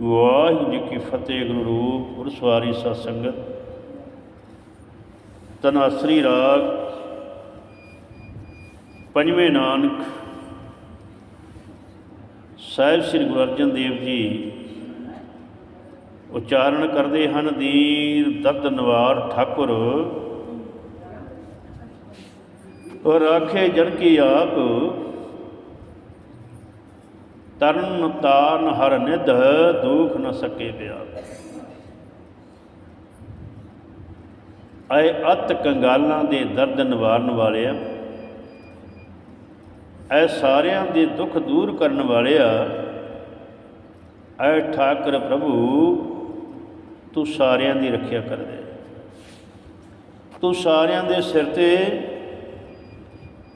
ਵਾਹਿਗੁਰੂ ਜੀ ਕੀ ਫਤਿਹ, ਗੁਰੂ ਰੂਪ, ਗੁਰਸਵਾਰੀ ਸਤ ਸੰਗਤ ਤਨਾਸਰੀ ਰਾਗ, ਪੰਜਵੇਂ ਨਾਨਕ, ਸਾਹਿਬ ਸ੍ਰੀ ਗੁਰੂ ਅਰਜਨ ਦੇਵ ਜੀ ਉਚਾਰਨ ਕਰਦੇ ਹਨ, ਦੀਨ ਦਰਦ ਨਵਾਰ ਠਾਕੁਰ ਔਰ ਆਖੇ ਜਨ ਕੀ ਆਪ ਤਰਨ ਤਾਰਨ ਹਰ ਨਿਧ, ਦੁਖ ਨ ਸਕੇ ਬਿਆ ਐ ਅਤ ਕੰਗਾਲਾਂ ਦੇ ਦਰਦ ਨਿਵਾਰਨ ਵਾਲਿਆ, ਐ ਸਾਰਿਆਂ ਦੇ ਦੁੱਖ ਦੂਰ ਕਰਨ ਵਾਲਿਆ, ਐ ਠਾਕਰ ਪ੍ਰਭੂ, ਤੂੰ ਸਾਰਿਆਂ ਦੀ ਰੱਖਿਆ ਕਰਦੇ ਤੂੰ ਸਾਰਿਆਂ ਦੇ ਸਿਰ ਤੇ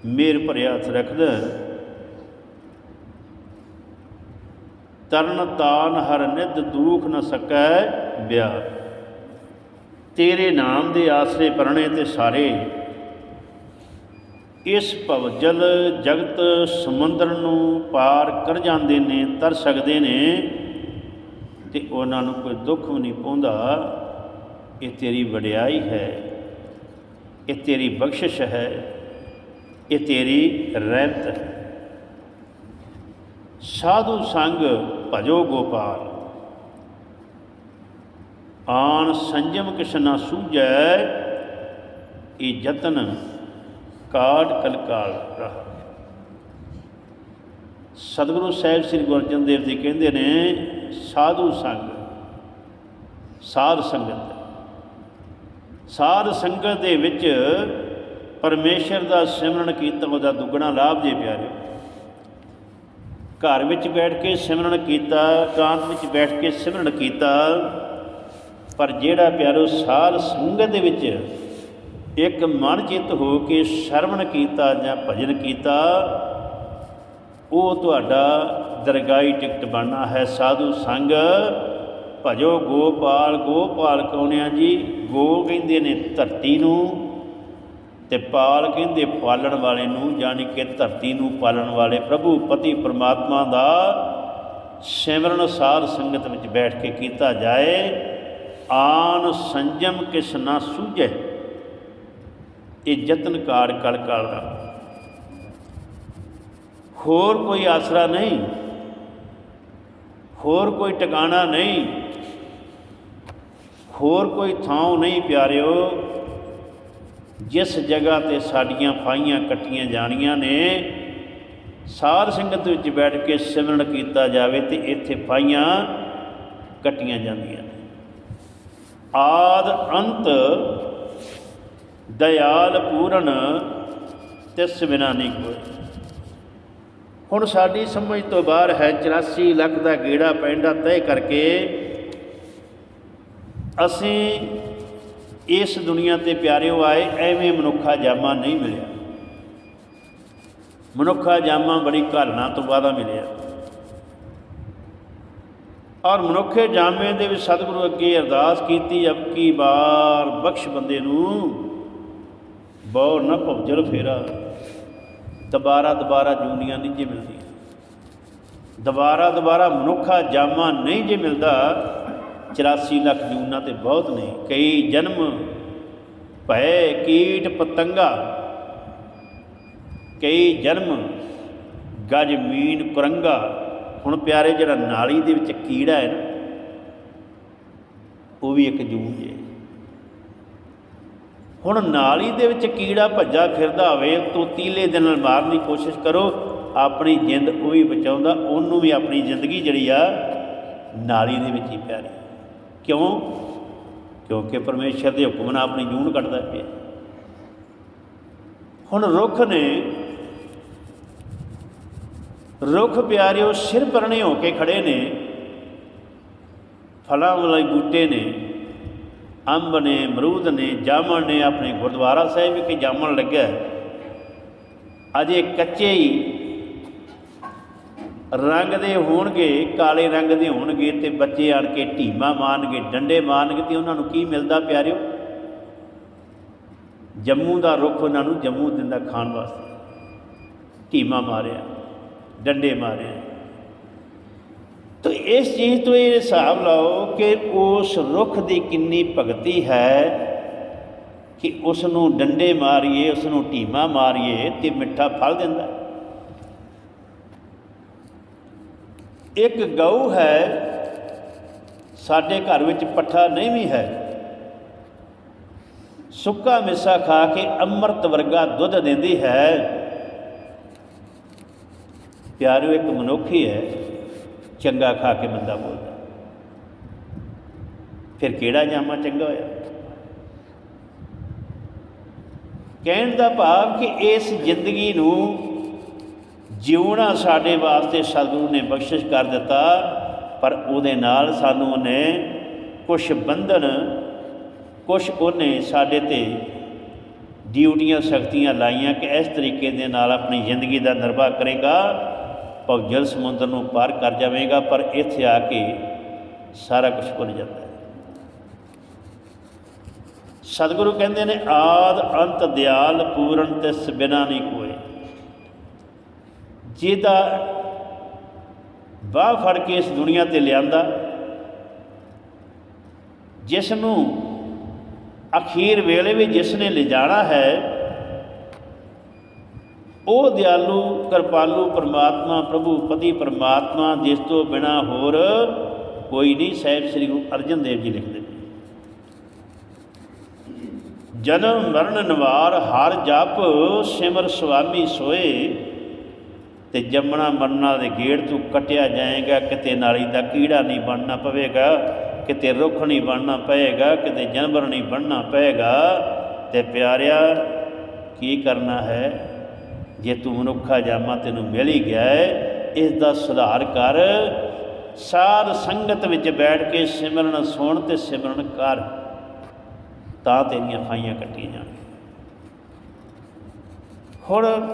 ਮੇਰ ਭਰਿਆ ਹੱਥ ਰੱਖਦਾ ਤਰਨ ਤਾਨ ਹਰ ਨਿਧ ਦੁਖ ਨ ਸਕੈ ਬਿਆ ਤੇਰੇ ਨਾਮ ਦੇ ਆਸਰੇ ਪਰਣੇ ਤੇ ਸਾਰੇ। ਇਸ ਭਵਜਲ ਜਗਤ ਸਮੁੰਦਰ ਨੂੰ ਪਾਰ ਕਰ ਜਾਂਦੇ ਨੇ, ਤਰ ਸਕਦੇ ਨੇ ਤੇ ਉਹਨਾਂ ਨੂੰ ਕੋਈ ਦੁੱਖ ਵੀ ਨਹੀਂ ਪਹੁੰਦਾ ਇਹ ਤੇਰੀ ਵਡਿਆਈ ਹੈ, ਇਹ ਤੇਰੀ ਬਖਸ਼ਿਸ਼ ਹੈ, ਇਹ ਤੇਰੀ ਰਹਿਮਤ ਹੈ। ਸਾਧੂ ਸੰਗ ਭਜੋ ਗੋਪਾਲ। ਆਨ ਸੰਜਮ ਕਿਛ ਨਾ ਇਹ ਯਤਨ ਕਾਟ ਕਲਕਾਲ ਰਹਾ। ਸਤਿਗੁਰੂ ਸਾਹਿਬ ਸ੍ਰੀ ਗੁਰੂ ਅਰਜਨ ਦੇਵ ਜੀ ਕਹਿੰਦੇ ਨੇ, ਸਾਧੂ ਸੰਗ, ਸਾਧ ਸੰਗਤ। ਸਾਧ ਸੰਗਤ ਦੇ ਵਿੱਚ ਪਰਮੇਸ਼ਰ ਦਾ ਸਿਮਰਨ ਕੀਤਾ, ਉਹਦਾ ਦੁੱਗਣਾ ਲਾਭ ਜੇ ਪਿਆਰੇ ਘਰ ਵਿੱਚ ਬੈਠ ਕੇ ਸਿਮਰਨ ਕੀਤਾ ਕਾਂਤ ਵਿੱਚ ਬੈਠ ਕੇ ਸਿਮਰਨ ਕੀਤਾ, ਪਰ ਜਿਹੜਾ ਪਿਆਰੋ ਸਾਧ ਸੰਗਤ ਦੇ ਵਿੱਚ ਇੱਕ ਮਨ ਚਿੱਤ ਹੋ ਕੇ ਸ਼ਰਵਣ ਕੀਤਾ ਜਾਂ ਭਜਨ ਕੀਤਾ, ਉਹ ਤੁਹਾਡਾ ਦਰਗਾਹੀ ਟਿਕਟ ਬਣਨਾ ਹੈ। ਸਾਧੂ ਸੰਗ, ਭਜੋ ਗੋਪਾਲ ਗੋਪਾਲ ਕੌਣਿਆ ਜੀ? ਗੋ ਕਹਿੰਦੇ ਨੇ ਧਰਤੀ ਨੂੰ ਤੇ ਪਾਲ ਕਹਿੰਦੇ ਪਾਲਣ ਵਾਲੇ ਨੂੰ ਯਾਨੀ ਕਿ ਧਰਤੀ ਨੂੰ ਪਾਲਣ ਵਾਲੇ ਪ੍ਰਭੂ ਪਤੀ ਪਰਮਾਤਮਾ ਦਾ ਸਿਮਰਨ ਸਾਧ ਸੰਗਤ ਵਿੱਚ ਬੈਠ ਕੇ ਕੀਤਾ ਜਾਏ। ਆਨ ਸੰਜਮ ਕਿਸ ਨਾ ਸੂਝੇ। ਇਹ ਯਤਨ ਕਾਰ ਕਲ ਕਲ ਦਾ। ਹੋਰ ਕੋਈ ਆਸਰਾ ਨਹੀਂ। ਹੋਰ ਕੋਈ ਟਿਕਾਣਾ ਨਹੀਂ। ਹੋਰ ਕੋਈ ਥਾਂ ਨਹੀਂ ਪਿਆਰਿਓ। ਜਿਸ ਜਗ੍ਹਾ ਤੇ ਸਾਡੀਆਂ ਫਾਈਆਂ ਕੱਟੀਆਂ ਜਾਣੀਆਂ ਨੇ, ਸਾਧ ਸੰਗਤ ਵਿੱਚ ਬੈਠ ਕੇ ਸਿਮਰਨ ਕੀਤਾ ਜਾਵੇ ਤੇ ਇੱਥੇ ਫਾਈਆਂ ਕੱਟੀਆਂ ਜਾਂਦੀਆਂ ਨੇ। ਆਦ ਅੰਤ ਦਇਆਲ ਪੂਰਨ ਤਿਸ ਬਿਨਾ ਨਹੀਂ ਕੋਈ। ਹੁਣ ਸਾਡੀ ਸਮਝ ਤੋਂ ਬਾਹਰ ਹੈ 84 ਲੱਖ ਦਾ ਗੇੜਾ ਪੈਂਦਾ ਤੈਅ ਕਰਕੇ ਅਸੀਂ ਇਸ ਦੁਨੀਆ ਤੇ ਪਿਆਰਿਓ ਆਏ, ਐਵੇਂ ਮਨੁੱਖਾ ਜਾਮਾ ਨਹੀਂ ਮਿਲਿਆ। ਮਨੁੱਖਾ ਜਾਮਾ ਬੜੀ ਘਾਲਣਾ ਤੋਂ ਬਾਅਦਾ ਮਿਲਿਆ। ਔਰ ਮਨੁੱਖੇ ਜਾਮੇ ਦੇ ਵਿੱਚ ਸਤਿਗੁਰੂ ਅੱਗੇ ਅਰਦਾਸ ਕੀਤੀ, ਅਬ ਕੀ ਬਾਰ ਬਖਸ਼ ਬੰਦੇ ਨੂੰ, ਬਹੁ ਨਾ ਭਵਜਲ ਫੇਰਾ। ਦੁਬਾਰਾ ਦੁਬਾਰਾ ਜੂਨੀਆਂ ਨਹੀਂ ਜੇ ਮਿਲਦੀਆਂ। ਦੁਬਾਰਾ ਦੁਬਾਰਾ ਮਨੁੱਖਾ ਜਾਮਾ ਨਹੀਂ ਜੇ ਮਿਲਦਾ 84 ਲੱਖ ਜੂਨਾਂ ਤੇ ਬਹੁਤ ਨੇ। ਕਈ ਜਨਮ ਭੈ ਕੀਟ ਪਤੰਗਾ। ਕਈ ਜਨਮ ਗਜ ਮੀਨ ਕੁਰੰਗਾ। ਹੁਣ ਪਿਆਰੇ, ਜਿਹੜਾ ਨਾਲੀ ਦੇ ਵਿੱਚ ਕੀੜਾ ਹੈ ਨਾ, ਉਹ ਵੀ ਇੱਕ ਜੂਨ ਹੈ ਹੁਣ ਨਾਲੀ ਦੇ ਵਿੱਚ ਕੀੜਾ ਭੱਜਾ ਫਿਰਦਾ ਹੋਵੇ, ਤੋ ਤੀਲੇ ਦੇ ਨਾਲ ਮਾਰਨ ਦੀ ਕੋਸ਼ਿਸ਼ ਕਰੋ। ਆਪਣੀ ਜਿੰਦ ਉਹ ਵੀ ਬਚਾਉਂਦਾ, ਉਹਨੂੰ ਵੀ ਆਪਣੀ ਜ਼ਿੰਦਗੀ ਜਿਹੜੀ ਆ, ਨਾਲੀ ਦੇ ਵਿੱਚ ਹੀ ਪਿਆਰੀ ਕਿਉਂ? ਕਿਉਂਕਿ ਪਰਮੇਸ਼ਰ ਦੇ ਹੁਕਮ ਨਾਲ ਆਪਣੀ ਜੂਨ ਕੱਟਦਾ ਪਿਆ ਹੁਣ ਰੁੱਖ ਨੇ, ਰੁੱਖ ਪਿਆਰਿਓ, ਸਿਰ ਪਰਣੇ ਹੋ ਕੇ ਖੜੇ ਨੇ, ਫਲਾਂ ਵਾਲੇ ਬੂਟੇ ਨੇ, ਅੰਬ ਨੇ, ਅਮਰੂਦ ਨੇ, ਜਾਮਣ ਨੇ, ਆਪਣੇ ਗੁਰਦੁਆਰਾ ਸਾਹਿਬ ਵਿਖੇ ਜਾਮਣ ਲੱਗਿਆ ਅਜੇ ਕੱਚੇ ਹੀ ਰੰਗ ਦੇ ਹੋਣਗੇ, ਕਾਲੇ ਰੰਗ ਦੇ ਹੋਣਗੇ ਤੇ ਬੱਚੇ ਆਣ ਕੇ ਢੀਮਾ ਮਾਰਨਗੇ, ਡੰਡੇ ਮਾਰਨਗੇ ਤੇ ਉਹਨਾਂ ਨੂੰ ਕੀ ਮਿਲਦਾ ਪਿਆਰਿਓ? ਜੰਮੂ ਦਾ ਰੁੱਖ ਉਹਨਾਂ ਨੂੰ ਜੰਮੂ ਦਿੰਦਾ ਖਾਣ ਵਾਸਤੇ। ਢੀਮਾ ਮਾਰਿਆ, ਡੰਡੇ ਮਾਰਿਆ। ਤੋ ਇਸ ਚੀਜ਼ ਤੋਂ ਇਹ ਹਿਸਾਬ ਲਾਓ ਕਿ ਉਸ ਰੁੱਖ ਦੀ ਕਿੰਨੀ ਭਗਤੀ ਹੈ ਕਿ ਉਸ ਨੂੰ ਡੰਡੇ ਮਾਰੀਏ ਉਸ ਨੂੰ ਢੀਮਾ ਮਾਰੀਏ ਤੇ ਮਿੱਠਾ ਫਲ ਦਿੰਦਾ ਹੈ। ਇੱਕ ਗਊ ਹੈ, ਸਾਡੇ ਘਰ ਵਿੱਚ ਪੱਠਾ ਨਹੀਂ ਵੀ ਹੈ। ਸੁੱਕਾ ਮਿੱਸਾ ਖਾ ਕੇ ਅੰਮ੍ਰਿਤ ਵਰਗਾ ਦੁੱਧ ਦਿੰਦੀ ਹੈ। ਪਿਆਰਿਓ, ਇੱਕ ਮਨੁੱਖੀ ਹੈ, ਚੰਗਾ ਖਾ ਕੇ ਬੰਦਾ ਬੋਲਦਾ। ਫਿਰ ਕਿਹੜਾ ਜਾਮਾ ਚੰਗਾ ਹੋਇਆ? ਕਹਿਣ ਦਾ ਭਾਵ ਕਿ ਇਸ ਜ਼ਿੰਦਗੀ ਨੂੰ ਜਿਉਣਾ ਸਾਡੇ ਵਾਸਤੇ ਸਤਿਗੁਰੂ ਨੇ ਬਖਸ਼ਿਸ਼ ਕਰ ਦਿੱਤਾ, ਪਰ ਉਹਦੇ ਨਾਲ ਸਾਨੂੰ ਉਹਨੇ ਕੁਝ ਬੰਧਨ ਕੁਝ ਉਹਨੇ ਸਾਡੇ ਤੇ ਡਿਊਟੀਆਂ ਸ਼ਕਤੀਆਂ ਲਾਈਆਂ ਕਿ ਇਸ ਤਰੀਕੇ ਦੇ ਨਾਲ ਆਪਣੀ ਜ਼ਿੰਦਗੀ ਦਾ ਨਿਰਵਾਹ ਕਰੇਗਾ ਭਵਜਲ ਸਮੁੰਦਰ ਨੂੰ ਪਾਰ ਕਰ ਜਾਵੇਗਾ, ਪਰ ਇੱਥੇ ਆ ਕੇ ਸਾਰਾ ਕੁਝ ਭੁੱਲ ਜਾਂਦਾ ਹੈ। ਸਤਿਗੁਰੂ ਕਹਿੰਦੇ ਨੇ, ਆਦ ਅੰਤ ਦਿਆਲ ਪੂਰਨ ਤੇ ਬਿਨਾ ਨਹੀਂ ਕੋਈ ਜਿਹਦਾ ਬਾਹ ਫੜ ਕੇ ਇਸ ਦੁਨੀਆ ਤੇ ਲਿਆਂਦਾ ਜਿਸ ਨੂੰ ਅਖੀਰ ਵੇਲੇ ਵੀ ਜਿਸ ਨੇ ਲਿਜਾਣਾ ਹੈ, ਉਹ ਦਿਆਲੂ, ਕਿਰਪਾਲੂ ਪਰਮਾਤਮਾ, ਪ੍ਰਭੂ ਪਤੀ ਪਰਮਾਤਮਾ, ਜਿਸ ਤੋਂ ਬਿਨਾ ਹੋਰ ਕੋਈ ਨਹੀਂ, ਸਾਹਿਬ ਸ੍ਰੀ ਗੁਰੂ ਅਰਜਨ ਦੇਵ ਜੀ ਲਿਖਦੇ ਜਨਮ ਮਰਨ ਨਿਵਾਰ, ਹਰ ਜਪ ਸਿਮਰ ਸੁਆਮੀ ਸੋਏ ਤੇ ਜੰਮਣਾ ਮਰਨਾ ਦੇ ਗੇੜ ਤੋਂ ਕਟਿਆ ਜਾਏਗਾ, ਕਿਤੇ ਨਾਲੀ ਦਾ ਕੀੜਾ ਨਹੀਂ ਬਣਨਾ ਪਵੇਗਾ, ਕਿਤੇ ਰੁੱਖ ਨਹੀਂ ਬਣਨਾ ਪਏਗਾ ਕਿਤੇ ਜਾਨਵਰ ਨਹੀਂ ਬਣਨਾ ਪਏਗਾ ਤੇ ਪਿਆਰਿਆ, ਕੀ ਕਰਨਾ ਹੈ? ਜੇ ਤੂੰ ਮਨੁੱਖਾ ਜਾਮਾ ਤੈਨੂੰ ਮਿਲ ਹੀ ਗਿਆ ਹੈ, ਇਸ ਦਾ ਸੁਧਾਰ ਕਰ। ਸਾਧ ਸੰਗਤ ਵਿੱਚ ਬੈਠ ਕੇ ਸਿਮਰਨ ਸੁਣ ਤੇ ਸਿਮਰਨ ਕਰ। ਤਾਂ ਤੇਰੀਆਂ ਫਾਈਆਂ ਕੱਟੀਆਂ ਜਾਣਗੀਆਂ। ਹੁਣ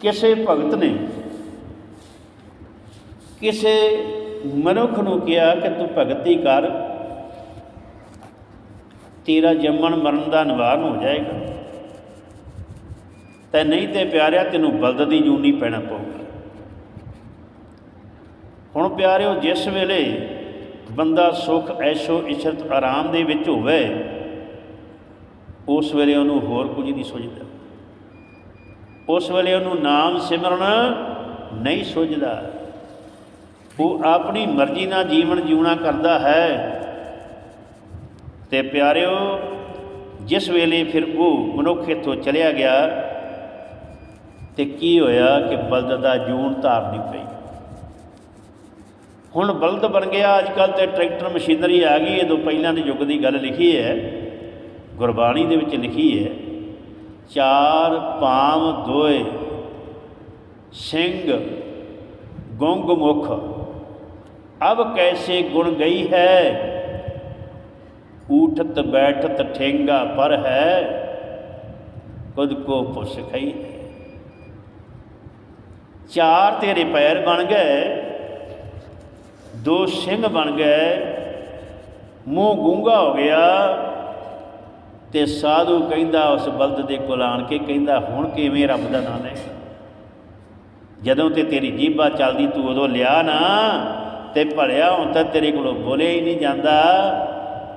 ਕਿਸੇ ਭਗਤ ਨੇ ਕਿਸੇ ਮਨੁੱਖ ਨੂੰ ਕਿਹਾ ਕਿ ਤੂੰ ਭਗਤੀ ਕਰ, ਤੇਰਾ ਜੰਮਣ ਮਰਨ ਦਾ ਨਿਵਾਰਨ ਹੋ ਜਾਏਗਾ। ਤੇ ਨਹੀਂ ਤੇ ਪਿਆਰਿਆ, ਤੈਨੂੰ ਬਲਦ ਦੀ ਜੂਨੀ ਪੈਣਾ ਪਊਗਾ। ਹੁਣ ਪਿਆਰਿਓ, ਜਿਸ ਵੇਲੇ ਬੰਦਾ ਸੁਖ, ਐਸ਼ੋ, ਇਸ਼ਰਤ, ਆਰਾਮ ਦੇ ਵਿੱਚ ਹੋਵੇ, ਉਸ ਵੇਲੇ ਉਹਨੂੰ ਹੋਰ ਕੁਝ ਨਹੀਂ ਸੋਚਦਾ। ਉਸ ਵੇਲੇ ਉਹਨੂੰ ਨਾਮ ਸਿਮਰਨ ਨਹੀਂ ਸੁਝਦਾ। ਉਹ ਆਪਣੀ ਮਰਜ਼ੀ ਨਾਲ ਜੀਵਨ ਜਿਉਣਾ ਕਰਦਾ ਹੈ। ਤੇ ਪਿਆਰਿਓ, ਜਿਸ ਵੇਲੇ ਫਿਰ ਉਹ ਮਨੁੱਖ ਇੱਥੋਂ ਚਲਿਆ ਗਿਆ, ਤੇ ਕੀ ਹੋਇਆ ਕਿ ਬਲਦ ਦਾ ਜੂਨ ਧਾਰਨੀ ਪਈ। ਹੁਣ ਬਲਦ ਬਣ ਗਿਆ ਅੱਜ ਕੱਲ ਤੇ ਟਰੈਕਟਰ ਮਸ਼ੀਨਰੀ ਆ ਗਈ, ਇਹ ਤੋਂ ਪਹਿਲਾਂ ਦੇ ਯੁੱਗ ਦੀ ਗੱਲ ਲਿਖੀ ਹੈ, ਗੁਰਬਾਣੀ ਦੇ ਵਿੱਚ ਲਿਖੀ ਹੈ ਚਾਰ ਪਾਮ ਦੋਏ, ਸਿੰਘ ਗੁੰਗ ਮੁਖ ਅਬ ਕੈਸੇ ਗੁਣ ਗਈ ਹੈ? ਊਠਤ ਬੈਠਤ ਠੇਂਗਾ ਪਰ ਹੈ, ਖੁਦ ਕੋ ਪੁੱਛ ਖਈ ਚਾਰ ਤੇਰੇ ਪੈਰ ਬਣ ਗਏ, ਦੋ ਸਿੰਘ ਬਣ ਗਏ, ਮੂੰਹ ਗੂੰਗਾ ਹੋ ਗਿਆ ਤੇ ਸਾਧੂ ਕਹਿੰਦਾ ਉਸ ਬਲਦ ਦੇ ਕੋਲ ਆਣ ਕੇ ਕਹਿੰਦਾ, ਹੁਣ ਕਿਵੇਂ ਰੱਬ ਦਾ ਨਾਮ ਲੈ? ਜਦੋਂ ਤੇ ਤੇਰੀ ਜੀਭਾ ਚੱਲਦੀ, ਤੂੰ ਉਦੋਂ ਲਿਆ ਨਾ, ਤੇ ਭਲਿਆ ਹੁਣ ਤਾਂ ਤੇਰੇ ਕੋਲੋਂ ਬੋਲੇ ਹੀ ਨਹੀਂ ਜਾਂਦਾ।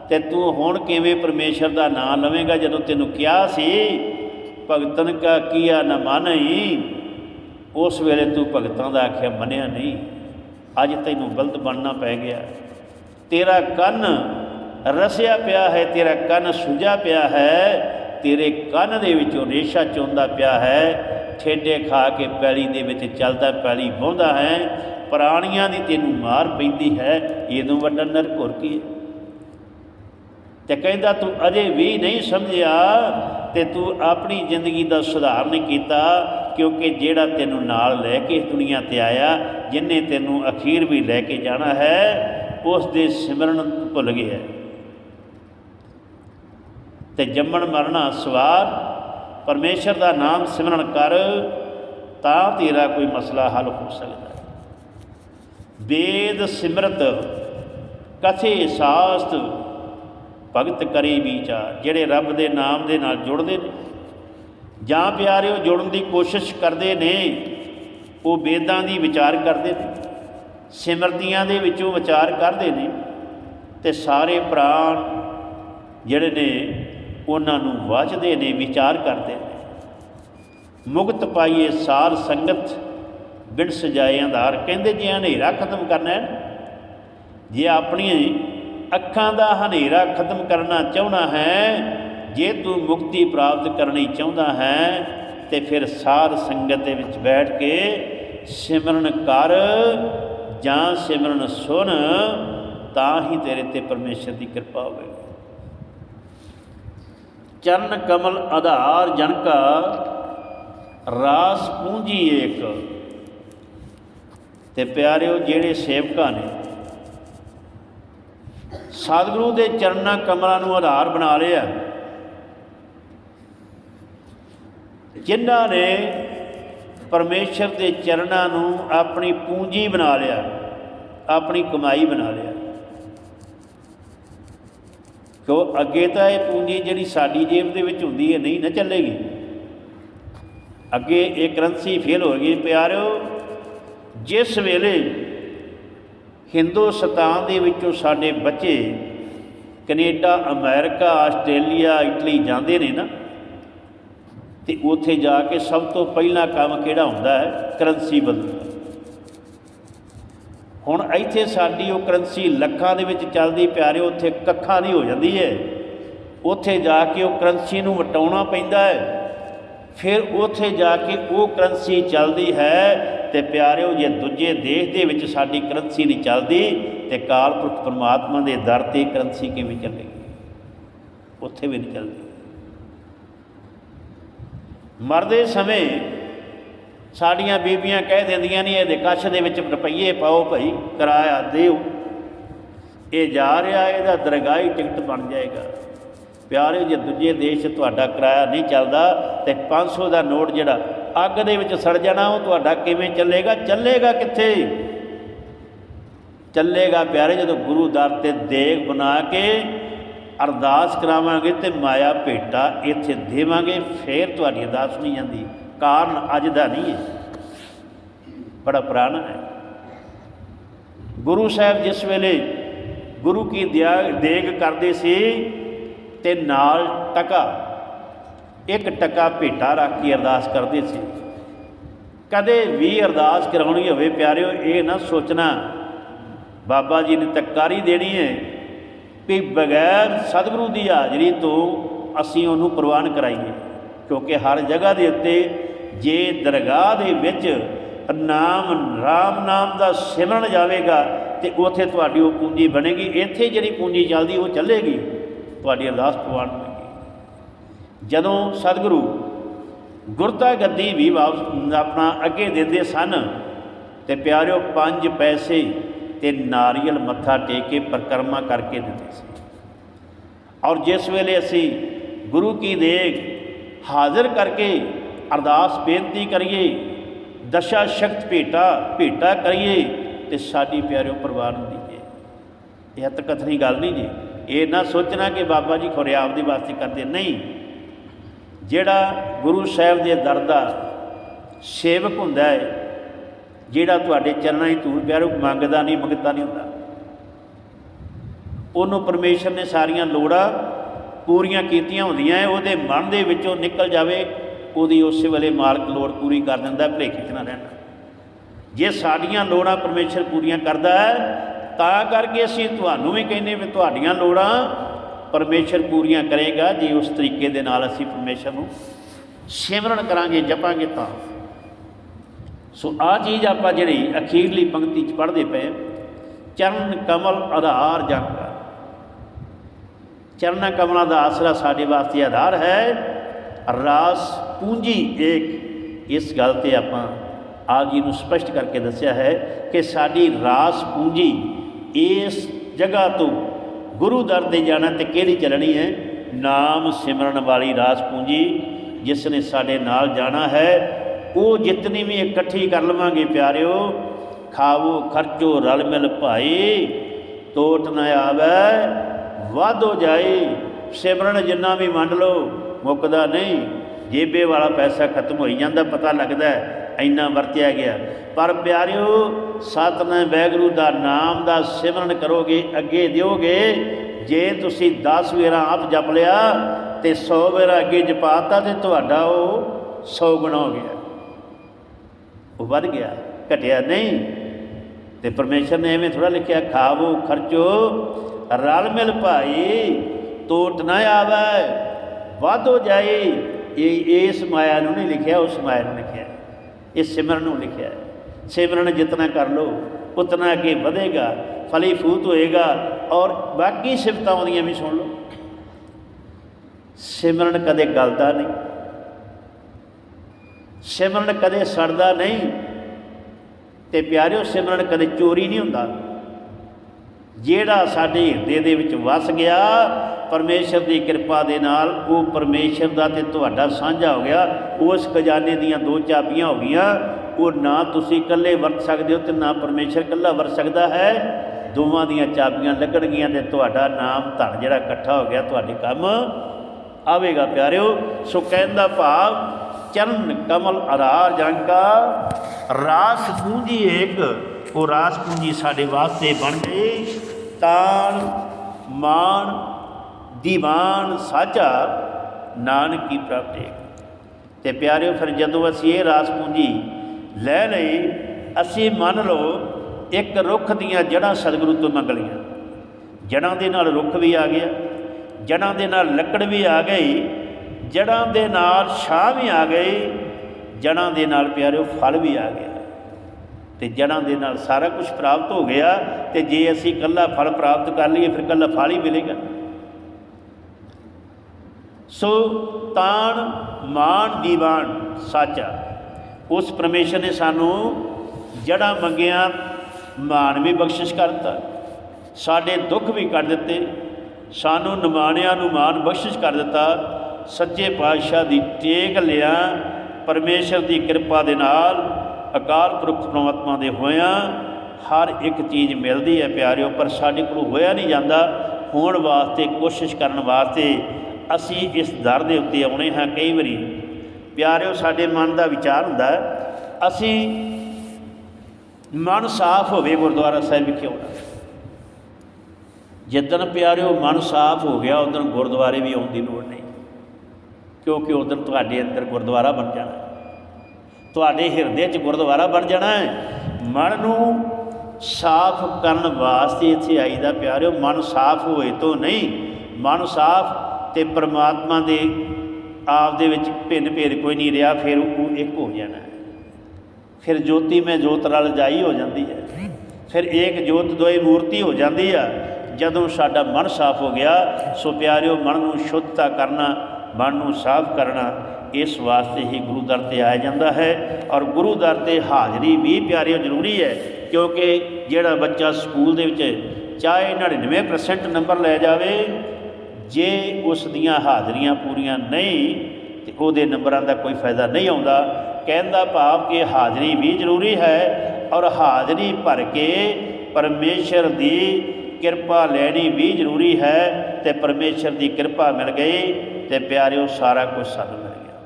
ਤੇ ਤੂੰ ਹੁਣ ਕਿਵੇਂ ਪਰਮੇਸ਼ਰ ਦਾ ਨਾਮ ਲਵੇਂਗਾ ਜਦੋਂ ਤੈਨੂੰ ਕਿਹਾ ਸੀ, ਭਗਤਨ ਕਾ ਕੀਆ ਨ ਮਾਨਈ? ਉਸ ਵੇਲੇ ਤੂੰ ਭਗਤਾਂ ਦਾ ਆਖਿਆ, ਮੰਨਿਆ ਨਹੀਂ। ਅੱਜ ਤੈਨੂੰ ਬਲਦ ਬਣਨਾ ਪੈ ਗਿਆ। ਤੇਰਾ ਕੰਨ ਰਸਿਆ ਪਿਆ ਹੈ, ਤੇਰਾ ਕੰਨ ਸੁਜਾ ਪਿਆ ਹੈ, ਤੇਰੇ ਕੰਨ ਦੇ ਵਿੱਚੋਂ ਰੇਸ਼ਾ ਚੋਂਦਾ ਪਿਆ ਹੈ। ਠੇਡੇ ਖਾ ਕੇ ਪੈਲੀ ਦੇ ਵਿੱਚ ਚੱਲਦਾ ਪੈਲੀ ਬੋਂਦਾ ਹੈ, ਪ੍ਰਾਣੀਆਂ ਦੀ ਤੈਨੂੰ ਮਾਰ ਪੈਂਦੀ ਹੈ। ਇਹਦੋਂ ਵੱਡਾ ਨਰਕ ਕੀ ਹੈ? ਤੇ ਕਹਿੰਦਾ, ਤੂੰ ਅਜੇ ਵੀ ਨਹੀਂ ਸਮਝਿਆ ਤੇ ਤੂੰ ਆਪਣੀ ਜ਼ਿੰਦਗੀ ਦਾ ਸੁਧਾਰ ਨਹੀਂ ਕੀਤਾ, ਕਿਉਂਕਿ ਜਿਹੜਾ ਤੈਨੂੰ ਨਾਲ ਲੈ ਕੇ ਦੁਨੀਆ ਤੇ ਆਇਆ, ਜਿਨੇ ਤੈਨੂੰ ਅਖੀਰ ਵੀ ਲੈ ਕੇ ਜਾਣਾ ਹੈ, ਉਸ ਦੇ ਸਿਮਰਨ ਭੁੱਲ ਗਿਆ ਤੇ ਜੰਮਣ ਮਰਨਾ ਸਵਾਰ, ਪਰਮੇਸ਼ਰ ਦਾ ਨਾਮ ਸਿਮਰਨ ਕਰ, ਤਾਂ ਤੇਰਾ ਕੋਈ ਮਸਲਾ ਹੱਲ ਹੋ ਸਕਦਾ ਹੈ। ਵੇਦ ਸਿਮਰਤ, ਕਥੇ ਸਾਸਤ, ਭਗਤ ਕਰੇ ਵਿਚਾਰ, ਜਿਹੜੇ ਰੱਬ ਦੇ ਨਾਮ ਦੇ ਨਾਲ ਜੁੜਦੇ ਨੇ, ਜਾਂ ਪਿਆਰਿਓ ਜੁੜਨ ਦੀ ਕੋਸ਼ਿਸ਼ ਕਰਦੇ ਨੇ, ਉਹ ਵੇਦਾਂ ਦੀ ਵਿਚਾਰ ਕਰਦੇ ਨੇ, ਸਿਮਰਤੀਆਂ ਦੇ ਵਿੱਚੋਂ ਵਿਚਾਰ ਕਰਦੇ ਨੇ, ਤੇ ਸਾਰੇ ਪ੍ਰਾਣ ਜਿਹੜੇ ਨੇ ਉਹਨਾਂ ਨੂੰ ਵਾਚਦੇ ਨੇ, ਵਿਚਾਰ ਕਰਦੇ ਨੇ। ਮੁਕਤ ਪਾਈਏ ਸਾਰ ਸੰਗਤ, ਬਿਨ ਸਜਾਏ ਅੰਧਾਰ ਕਹਿੰਦੇ ਜੇ ਹਨੇਰਾ ਖਤਮ ਕਰਨਾ ਹੈ, ਜੇ ਆਪਣੀਆਂ ਅੱਖਾਂ ਦਾ ਹਨੇਰਾ ਖਤਮ ਕਰਨਾ ਚਾਹੁੰਦਾ ਹੈ, ਜੇ ਤੂੰ ਮੁਕਤੀ ਪ੍ਰਾਪਤ ਕਰਨੀ ਚਾਹੁੰਦਾ ਹੈ, ਤੇ ਫਿਰ ਸਾਰ ਸੰਗਤ ਦੇ ਵਿੱਚ ਬੈਠ ਕੇ ਸਿਮਰਨ ਕਰ ਜਾਂ ਸਿਮਰਨ ਸੁਣ, ਤਾਂ ਹੀ ਤੇਰੇ ਤੇ ਪਰਮੇਸ਼ਰ ਦੀ ਕਿਰਪਾ ਹੋਵੇ ਚਰਨ ਕਮਲ ਆਧਾਰ ਜਨ ਕਾ ਰਾਸ ਪੂੰਜੀ ਏਕ। ਤੇ ਪਿਆਰਿਓ, ਜਿਹੜੇ ਸੇਵਕਾਂ ਨੇ, ਸਤਿਗੁਰੂ ਦੇ ਚਰਨਾਂ ਕਮਲਾਂ ਨੂੰ ਆਧਾਰ ਬਣਾ ਲਿਆ। ਜਿਨ੍ਹਾਂ ਨੇ ਪਰਮੇਸ਼ਰ ਦੇ ਚਰਨਾਂ ਨੂੰ ਆਪਣੀ ਪੂੰਜੀ ਬਣਾ ਲਿਆ, ਆਪਣੀ ਕਮਾਈ ਬਣਾ ਲਿਆ। ਕਿਉਂ? ਅੱਗੇ ਤਾਂ ਇਹ ਪੂੰਜੀ ਜਿਹੜੀ ਸਾਡੀ ਜੇਬ ਦੇ ਵਿੱਚ ਹੁੰਦੀ ਹੈ, ਨਹੀਂ ਨਾ ਚੱਲੇਗੀ। ਅੱਗੇ ਇਹ ਕਰੰਸੀ ਫੇਲ ਹੋ ਗਈ। ਪਿਆਰਿਓ, ਜਿਸ ਵੇਲੇ ਹਿੰਦੁਸਤਾਨ ਦੇ ਵਿੱਚੋਂ ਸਾਡੇ ਬੱਚੇ ਕੈਨੇਡਾ, ਅਮਰੀਕਾ, ਆਸਟ੍ਰੇਲੀਆ, ਇਟਲੀ ਜਾਂਦੇ ਨੇ ਨਾ, ਤੇ ਉੱਥੇ ਜਾ ਕੇ ਸਭ ਤੋਂ ਪਹਿਲਾ ਕੰਮ ਕਿਹੜਾ ਹੁੰਦਾ ਹੈ? ਕਰੰਸੀ ਬਦਲਣਾ। ਹੁਣ ਇੱਥੇ ਸਾਡੀ ਉਹ ਕਰੰਸੀ ਲੱਖਾਂ ਦੇ ਵਿੱਚ ਚੱਲਦੀ ਪਿਆਰੇ ਉੱਥੇ ਕੱਖਾਂ ਦੀ ਹੋ ਜਾਂਦੀ ਹੈ ਉੱਥੇ ਜਾ ਕੇ ਉਹ ਕਰੰਸੀ ਨੂੰ ਵਟਾਉਣਾ ਪੈਂਦਾ ਹੈ ਫਿਰ ਉੱਥੇ ਜਾ ਕੇ ਉਹ ਕਰੰਸੀ ਚੱਲਦੀ ਹੈ ਤੇ ਪਿਆਰਿਓ, ਜੇ ਦੂਜੇ ਦੇਸ਼ ਦੇ ਵਿੱਚ ਸਾਡੀ ਕਰੰਸੀ ਨਹੀਂ ਚੱਲਦੀ, ਤੇ ਕਾਲਪੁਰਖ ਪਰਮਾਤਮਾ ਦੇ ਦਰ ਤੇ ਕਰੰਸੀ ਕਿਵੇਂ ਚੱਲੇਗੀ? ਉੱਥੇ ਵੀ ਨਹੀਂ ਚੱਲਦੀ। ਮਰਦੇ ਸਮੇਂ ਸਾਡੀਆਂ ਬੀਬੀਆਂ ਕਹਿ ਦਿੰਦੀਆਂ ਨੇ, ਇਹਦੇ ਕੱਛ ਦੇ ਵਿੱਚ ਰੁਪਈਏ ਪਾਓ ਭਾਈ, ਕਿਰਾਇਆ ਦਿਓ। ਇਹ ਜਾ ਰਿਹਾ, ਇਹਦਾ ਦਰਗਾਹੀ ਟਿਕਟ ਬਣ ਜਾਏਗਾ। ਪਿਆਰੇ ਜੇ ਦੂਜੇ ਦੇਸ਼ 'ਚ ਤੁਹਾਡਾ ਕਿਰਾਇਆ ਨਹੀਂ ਚੱਲਦਾ, ਤੇ 500 ਦਾ ਨੋਟ ਜਿਹੜਾ ਅੱਗ ਦੇ ਵਿੱਚ ਸੜ ਜਾਣਾ, ਉਹ ਤੁਹਾਡਾ ਕਿਵੇਂ ਚੱਲੇਗਾ? ਚੱਲੇਗਾ ਕਿੱਥੇ? ਚੱਲੇਗਾ ਪਿਆਰੇ, ਜਦੋਂ ਗੁਰੂ ਦਰ ਤੇ ਦੇਗ ਬਣਾ ਕੇ ਅਰਦਾਸ ਕਰਾਵਾਂਗੇ ਤੇ ਮਾਇਆ ਭੇਟਾ ਇੱਥੇ ਦੇਵਾਂਗੇ, ਫੇਰ ਤੁਹਾਡੀ ਅਰਦਾਸ ਨਹੀਂ ਜਾਂਦੀ ਕਾਰਨ ਅੱਜ ਦਾ ਨਹੀਂ ਹੈ। ਬੜਾ ਪੁਰਾਣਾ ਹੈ। ਗੁਰੂ ਸਾਹਿਬ ਜਿਸ ਵੇਲੇ ਗੁਰੂ ਕੀ ਦਿਆ ਦੇਗ ਕਰਦੇ ਸੀ ਤੇ ਨਾਲ ਟਕਾ, ਇੱਕ ਟਕਾ ਭੇਟਾ ਰੱਖ ਕੇ ਅਰਦਾਸ ਕਰਦੇ ਸੀ। ਕਦੇ ਵੀ ਅਰਦਾਸ ਕਰਾਉਣੀ ਹੋਵੇ ਪਿਆਰਿਓ, ਇਹ ਨਾ ਸੋਚਣਾ, ਬਾਬਾ ਜੀ ਨੇ ਤਕਾਰੀ ਦੇਣੀ ਹੈ ਕਿ ਬਗੈਰ ਸਤਿਗੁਰੂ ਦੀ ਹਾਜ਼ਰੀ ਤੋਂ ਅਸੀਂ ਉਹਨੂੰ ਪ੍ਰਵਾਨ ਕਰਾਈਏ, ਕਿਉਂਕਿ ਹਰ ਜਗ੍ਹਾ ਦੇ ਉੱਤੇ ਜੇ ਦਰਗਾਹ ਦੇ ਵਿੱਚ ਨਾਮ, ਰਾਮ ਨਾਮ ਦਾ ਸਿਮਰਨ ਜਾਵੇਗਾ ਤੇ ਉੱਥੇ ਤੁਹਾਡੀ ਉਹ ਪੂੰਜੀ ਬਣੇਗੀ। ਇੱਥੇ ਜਿਹੜੀ ਪੂੰਜੀ ਚੱਲਦੀ, ਉਹ ਚੱਲੇਗੀ। ਤੁਹਾਡੀ ਅਰਦਾਸ ਪ੍ਰਵਾਨ ਹੋਵੇਗੀ। ਜਦੋਂ ਸਤਿਗੁਰੂ ਗੁਰਤਾ ਗੱਦੀ ਵੀ ਵਾਪਸ ਆਪਣਾ ਅੱਗੇ ਦਿੰਦੇ ਸਨ, ਤੇ ਪਿਆਰਿਓ, ਪੰਜ ਪੈਸੇ ਤੇ ਨਾਰੀਅਲ ਮੱਥਾ ਟੇਕ ਕੇ ਪਰਕਰਮਾ ਕਰਕੇ ਦਿੰਦੇ ਸੀ। ਔਰ ਜਿਸ ਵੇਲੇ ਅਸੀਂ ਗੁਰੂ ਕੀ ਦੇਗ ਹਾਜ਼ਰ ਕਰਕੇ ਅਰਦਾਸ ਬੇਨਤੀ ਕਰੀਏ, ਦਸ਼ਾ ਸ਼ਕਤ ਭੇਟਾ ਭੇਟਾ ਕਰੀਏ ਤੇ ਸਾਡੀ ਪਿਆਰਿਓ ਪਰਿਵਾਰ ਨੂੰ ਹੈ ਇਹ ਹੱਤ ਗੱਲ ਨਹੀਂ ਜੀ। ਇਹ ਨਾ ਸੋਚਣਾ ਕਿ ਬਾਬਾ ਜੀ ਖੁਰੇ ਆਪਦੇ ਵਾਸਤੇ ਕਰਦੇ। ਨਹੀਂ। ਜਿਹੜਾ ਗੁਰੂ ਸਾਹਿਬ ਦੇ ਦਰ ਦਾ ਸੇਵਕ ਹੁੰਦਾ ਹੈ, ਜਿਹੜਾ ਤੁਹਾਡੇ ਚਰਨਾਂ 'ਚ ਧੂੜ ਪਿਆਰੋ, ਮੰਗਦਾ ਨਹੀਂ ਮੰਗਤਾ ਨਹੀਂ ਹੁੰਦਾ। ਉਹਨੂੰ ਪਰਮੇਸ਼ਰ ਨੇ ਸਾਰੀਆਂ ਲੋੜਾਂ ਪੂਰੀਆਂ ਕੀਤੀਆਂ ਹੁੰਦੀਆਂ ਹੈ, ਉਹਦੇ ਮਨ ਦੇ ਵਿੱਚੋਂ ਨਿਕਲ ਜਾਵੇ ਉਹਦੀ ਉਸੇ ਵੇਲੇ ਮਾਲਕ ਲੋੜ ਪੂਰੀ ਕਰ ਦਿੰਦਾ, ਭਲੇਖੇ 'ਚ ਨਾ ਰਹਿਣਾ ਜੇ ਸਾਡੀਆਂ ਲੋੜਾਂ ਪਰਮੇਸ਼ਰ ਪੂਰੀਆਂ ਕਰਦਾ ਹੈ, ਤਾਂ ਕਰਕੇ ਅਸੀਂ ਤੁਹਾਨੂੰ ਵੀ ਕਹਿੰਦੇ ਵੀ ਤੁਹਾਡੀਆਂ ਲੋੜਾਂ ਪਰਮੇਸ਼ਰ ਪੂਰੀਆਂ ਕਰੇਗਾ, ਜੇ ਉਸ ਤਰੀਕੇ ਦੇ ਨਾਲ ਅਸੀਂ ਪਰਮੇਸ਼ਰ ਨੂੰ ਸਿਮਰਨ ਕਰਾਂਗੇ, ਜਪਾਂਗੇ ਤਾਂ। ਸੋ ਆ ਚੀਜ਼ ਆਪਾਂ ਜਿਹੜੀ ਅਖੀਰਲੀ ਪੰਕਤੀ ਚ ਪੜ੍ਹਦੇ ਪਏ ਚਰਨ ਕਮਲ ਆਧਾਰ ਜਗ ਚਰਨਾਂ ਕਮਲਾਂ ਦਾ ਆਸਰਾ ਸਾਡੇ ਵਾਸਤੇ ਆਧਾਰ ਹੈ, ਰਾਸ ਪੂੰਜੀ ਇੱਕ ਇਸ ਗੱਲ ਤੇ ਆਪਾਂ ਆਪ ਜੀ ਨੂੰ ਸਪਸ਼ਟ ਕਰਕੇ ਦੱਸਿਆ ਹੈ ਕਿ ਸਾਡੀ ਰਾਸ ਪੂੰਜੀ ਇਸ ਜਗ੍ਹਾ ਤੋਂ ਗੁਰੂ ਦਰ ਦੇ ਜਾਣਾ ਤੇ ਕਿਹੜੀ ਚੱਲਣੀ ਹੈ? ਨਾਮ ਸਿਮਰਨ ਵਾਲੀ ਰਾਸ ਪੂੰਜੀ ਜਿਸ ਨੇ ਸਾਡੇ ਨਾਲ ਜਾਣਾ ਹੈ। ਉਹ ਜਿਤਨੀ ਵੀ ਇਕੱਠੀ ਕਰ ਲਵਾਂਗੇ ਪਿਆਰਿਓ ਖਾਵੋ ਖਰਚੋ, ਰਲ ਮਿਲ ਭਾਈ ਟੋਟ ਨਾ ਆਵੇ, ਵਾਧੋ ਜਾਏ ਸਿਮਰਨ ਜਿੰਨਾ ਵੀ ਵੰਡ ਲਓ, ਮੁੱਕਦਾ ਨਹੀਂ। ਜੇਬੇ ਵਾਲਾ ਪੈਸਾ ਖਤਮ ਹੋਈ ਜਾਂਦਾ, ਪਤਾ ਲੱਗਦਾ ਇੰਨਾ ਵਰਤਿਆ ਗਿਆ। ਪਰ ਪਿਆਰਿਓ, ਸਤਨਾਮ ਵੈਗਰੂ ਦਾ ਨਾਮ ਦਾ ਸਿਮਰਨ ਕਰੋਗੇ, ਅੱਗੇ ਦਿਓਗੇ, ਜੇ ਤੁਸੀਂ 10 ਵੇਰਾ ਆਪ ਜਪ ਲਿਆ, ਤੇ 100 ਵੇਰਾ ਅੱਗੇ ਜਪਾਤਾ, ਤੇ ਤੁਹਾਡਾ ਉਹ 100 ਗੁਣਾ ਹੋ ਗਿਆ। ਉਹ ਵੱਧ ਗਿਆ, ਘਟਿਆ ਨਹੀਂ। ਤੇ ਪਰਮੇਸ਼ਰ ਨੇ ਐਵੇਂ ਥੋੜਾ ਲਿਖਿਆ, ਖਾਵੋ, ਖਰਚੋ, ਰਲ ਮਿਲ ਭਾਈ, ਤੋਟ ਨਾ ਆਵੇ, ਵਾਧੋ ਜਾਏ ਇਹ ਇਸ ਮਾਇਆ ਨੂੰ ਨਹੀਂ ਲਿਖਿਆ ਉਸ ਮਾਇਆ ਨੂੰ ਲਿਖਿਆ। ਇਹ ਸਿਮਰਨ ਨੂੰ ਲਿਖਿਆ। ਸਿਮਰਨ ਜਿਤਨਾ ਕਰ ਲੋ ਉਤਨਾ ਅੱਗੇ ਵਧੇਗਾ ਫਲੀ ਫੂਤ ਹੋਏਗਾ ਔਰ ਬਾਕੀ ਸਿਫਤਾਂ ਉਹਦੀਆਂ ਵੀ ਸੁਣ ਲਓ। ਸਿਮਰਨ ਕਦੇ ਗਲਦਾ ਨਹੀਂ। ਸਿਮਰਨ ਕਦੇ ਸੜਦਾ ਨਹੀਂ। ਤੇ ਪਿਆਰਿਓ, ਸਿਮਰਨ ਕਦੇ ਚੋਰੀ ਨਹੀਂ ਹੁੰਦਾ। ਜਿਹੜਾ ਸਾਡੇ ਹਿਰਦੇ ਦੇ ਵਿੱਚ ਵਸ ਗਿਆ ਪਰਮੇਸ਼ਰ ਦੀ ਕਿਰਪਾ ਦੇ ਨਾਲ ਉਹ ਪਰਮੇਸ਼ਰ ਦਾ ਤੇ ਤੁਹਾਡਾ ਸਾਂਝਾ ਹੋ ਗਿਆ। ਉਸ ਖਜ਼ਾਨੇ ਦੀਆਂ ਦੋ ਚਾਬੀਆਂ ਹੋ ਗਈਆਂ। ਉਹ ਨਾ ਤੁਸੀਂ ਇਕੱਲੇ ਵਰਤ ਸਕਦੇ ਹੋ ਤੇ ਨਾ ਪਰਮੇਸ਼ਰ ਇਕੱਲਾ ਵਰਤ ਸਕਦਾ ਹੈ। ਦੋਵਾਂ ਦੀਆਂ ਚਾਬੀਆਂ ਲੱਗਣਗੀਆਂ ਤੇ ਤੁਹਾਡਾ ਨਾਮ ਧਨ ਜਿਹੜਾ ਇਕੱਠਾ ਹੋ ਗਿਆ, ਤੁਹਾਡੇ ਕੰਮ ਆਵੇਗਾ ਪਿਆਰਿਓ। ਸੋ ਕਹਿਣ ਦਾ ਭਾਵ, ਚਰਨ ਕਮਲ ਅਰਾਰ ਜੰਕਾ ਰਾਸ ਪੂੰਜੀ ਏਕ, ਉਹ ਰਾਸ ਪੂੰਜੀ ਸਾਡੇ ਵਾਸਤੇ ਬਣ ਗਈ। ਤਾਣ, ਮਾਣ ਦੀਵਾਨ ਸਾਚਾ ਨਾਨਕੀ ਪ੍ਰਾਪਤੀ ਤੇ ਪਿਆਰਿਓ, ਫਿਰ ਜਦੋਂ ਅਸੀਂ ਇਹ ਰਾਸ ਪੂੰਜੀ ਲੈ ਲਈ, ਅਸੀਂ ਮੰਨ ਲਓ ਇੱਕ ਰੁੱਖ ਦੀਆਂ ਜੜਾਂ ਸਤਿਗੁਰੂ ਤੋਂ ਮੰਗ ਲਈਆਂ। ਜੜਾਂ ਦੇ ਨਾਲ ਰੁੱਖ ਵੀ ਆ ਗਿਆ ਜੜਾਂ ਦੇ ਨਾਲ ਲੱਕੜ ਵੀ ਆ ਗਈ ਜੜਾਂ ਦੇ ਨਾਲ ਛਾਂ ਵੀ ਆ ਗਈ ਜੜਾਂ ਦੇ ਨਾਲ ਪਿਆਰਿਓ ਫਲ ਵੀ ਆ ਗਿਆ। ਤੇ ਜੜਾਂ ਦੇ ਨਾਲ ਸਾਰਾ ਕੁਝ ਪ੍ਰਾਪਤ ਹੋ ਗਿਆ ਤੇ ਜੇ ਅਸੀਂ ਇਕੱਲਾ ਫਲ ਪ੍ਰਾਪਤ ਕਰ ਲਈਏ, ਫਿਰ ਇਕੱਲਾ ਫਲ ਹੀ ਮਿਲੇਗਾ। ਸੋ ਤਾਣ ਮਾਨ ਦੀਵਾਨ ਸਾਚਾ। ਉਸ ਪਰਮੇਸ਼ਰ ਨੇ ਸਾਨੂੰ ਜੜਾਂ ਮੰਗਿਆ ਮਾਨ ਵੀ ਬਖਸ਼ਿਸ਼ ਕਰਤਾ। ਸਾਡੇ ਦੁੱਖ ਵੀ ਕੱਢ ਦਿੱਤੇ। ਸਾਨੂੰ ਨਿਮਾਣਿਆਂ ਨੂੰ ਮਾਨ ਬਖਸ਼ਿਸ਼ ਕਰ ਦਿੱਤਾ। ਸੱਚੇ ਪਾਤਸ਼ਾਹ ਦੀ ਟੇਕ ਲਿਆ। ਪਰਮੇਸ਼ਰ ਦੀ ਕਿਰਪਾ ਦੇ ਨਾਲ ਅਕਾਲ ਪੁਰਖ ਪ੍ਰਮਾਤਮਾ ਦੇ ਹੋਇਆਂ ਹਰ ਇੱਕ ਚੀਜ਼ ਮਿਲਦੀ ਹੈ ਪਿਆਰਿਓ, ਪਰ ਸਾਡੇ ਕੋਲ ਹੋਇਆ ਨਹੀਂ ਜਾਂਦਾ। ਹੋਣ ਵਾਸਤੇ, ਕੋਸ਼ਿਸ਼ ਕਰਨ ਵਾਸਤੇ ਅਸੀਂ ਇਸ ਦਰ ਦੇ ਉੱਤੇ ਆਉਣੇ ਹਾਂ ਕਈ ਵਾਰੀ। ਪਿਆਰਿਓ, ਸਾਡੇ ਮਨ ਦਾ ਵਿਚਾਰ ਹੁੰਦਾ ਅਸੀਂ ਮਨ ਸਾਫ਼ ਹੋਵੇ ਗੁਰਦੁਆਰਾ ਸਾਹਿਬ ਵਿਖੇ ਆਉਣਾ। ਜਿੱਦਣ ਪਿਆਰਿਓ, ਮਨ ਸਾਫ਼ ਹੋ ਗਿਆ, ਉਦੋਂ ਗੁਰਦੁਆਰੇ ਵੀ ਆਉਣ ਦੀ ਲੋੜ ਨਹੀਂ। ਕਿਉਂਕਿ ਉਦੋਂ ਤੁਹਾਡੇ ਅੰਦਰ ਗੁਰਦੁਆਰਾ ਬਣ ਜਾਣਾ ਤੁਹਾਡੇ ਹਿਰਦੇ 'ਚ ਗੁਰਦੁਆਰਾ ਬਣ ਜਾਣਾ ਹੈ। ਮਨ ਨੂੰ ਸਾਫ਼ ਕਰਨ ਵਾਸਤੇ ਇੱਥੇ ਆਈਦਾ ਪਿਆਰਿਓ, ਮਨ ਸਾਫ਼ ਹੋਏ ਤੋਂ ਨਹੀਂ। ਮਨ ਸਾਫ਼ ਤੇ ਪ੍ਰਮਾਤਮਾ ਦੇ ਆਪ ਦੇ ਵਿੱਚ ਭਿੰਨ ਭੇਦ ਕੋਈ ਨਹੀਂ ਰਿਹਾ, ਫਿਰ ਉਹ ਇੱਕ ਹੋ ਜਾਣਾ ਫਿਰ ਜੋਤੀ ਮੈਂ ਜੋਤ ਨਾਲ ਜਾਈ ਹੋ ਜਾਂਦੀ ਹੈ। ਫਿਰ ਏਕ ਜੋਤ ਦੋਏ ਮੂਰਤੀ ਹੋ ਜਾਂਦੀ ਆ। ਜਦੋਂ ਸਾਡਾ ਮਨ ਸਾਫ਼ ਹੋ ਗਿਆ, ਸੋ ਪਿਆਰਿਓ, ਮਨ ਨੂੰ ਸ਼ੁੱਧਤਾ ਕਰਨਾ, ਮਨ ਨੂੰ ਸਾਫ਼ ਕਰਨਾ, ਇਸ ਵਾਸਤੇ ਹੀ ਗੁਰੂ ਦਰ ਤੇ ਆਇਆ ਜਾਂਦਾ ਹੈ। ਔਰ ਗੁਰੂ ਦਰ ਤੇ ਹਾਜ਼ਰੀ ਵੀ ਪਿਆਰਿਓ ਜ਼ਰੂਰੀ ਹੈ, ਕਿਉਂਕਿ ਜਿਹੜਾ ਬੱਚਾ ਸਕੂਲ ਦੇ ਵਿੱਚ ਚਾਹੇ 99% ਨੰਬਰ ਲੈ ਜਾਵੇ ਜੇ ਉਸ ਦੀਆਂ ਹਾਜ਼ਰੀਆਂ ਪੂਰੀਆਂ ਨਹੀਂ ਤੇ ਉਹਦੇ ਨੰਬਰਾਂ ਦਾ ਕੋਈ ਫਾਇਦਾ ਨਹੀਂ ਆਉਂਦਾ ਕਹਿੰਦਾ ਭਾਵ ਕਿ ਹਾਜ਼ਰੀ ਵੀ ਜ਼ਰੂਰੀ ਹੈ ਔਰ ਹਾਜ਼ਰੀ ਭਰ ਕੇ ਪਰਮੇਸ਼ਰ ਦੀ ਕਿਰਪਾ ਲੈਣੀ ਵੀ ਜ਼ਰੂਰੀ ਹੈ ਤੇ ਪਰਮੇਸ਼ਰ ਦੀ ਕਿਰਪਾ ਮਿਲ ਗਈ ਤੇ ਪਿਆਰਿਓ, ਸਾਰਾ ਕੁਝ ਸਾਨੂੰ ਮਿਲ ਗਿਆ।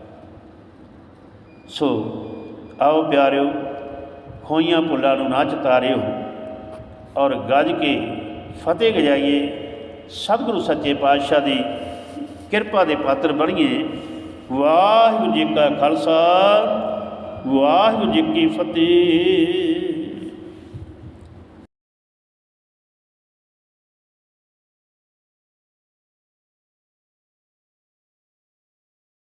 ਸੋ, ਆਓ ਪਿਆਰਿਓ ਹੋਈਆਂ ਭੁੱਲਾਂ ਨੂੰ ਨਾ ਚਤਾਰਿਓ ਔਰ ਗੱਜ ਕੇ ਫਤਿਹ ਗਜਾਈਏ। ਸਤਿਗੁਰੂ ਸੱਚੇ ਪਾਤਸ਼ਾਹ ਦੀ ਕਿਰਪਾ ਦੇ ਪਾਤਰ ਬਣੀਏ। ਵਾਹਿਗੁਰੂ ਜੀ ਕਾ ਖਾਲਸਾ, ਵਾਹਿਗੁਰੂ ਜੀ ਕੀ ਫਤਿਹ।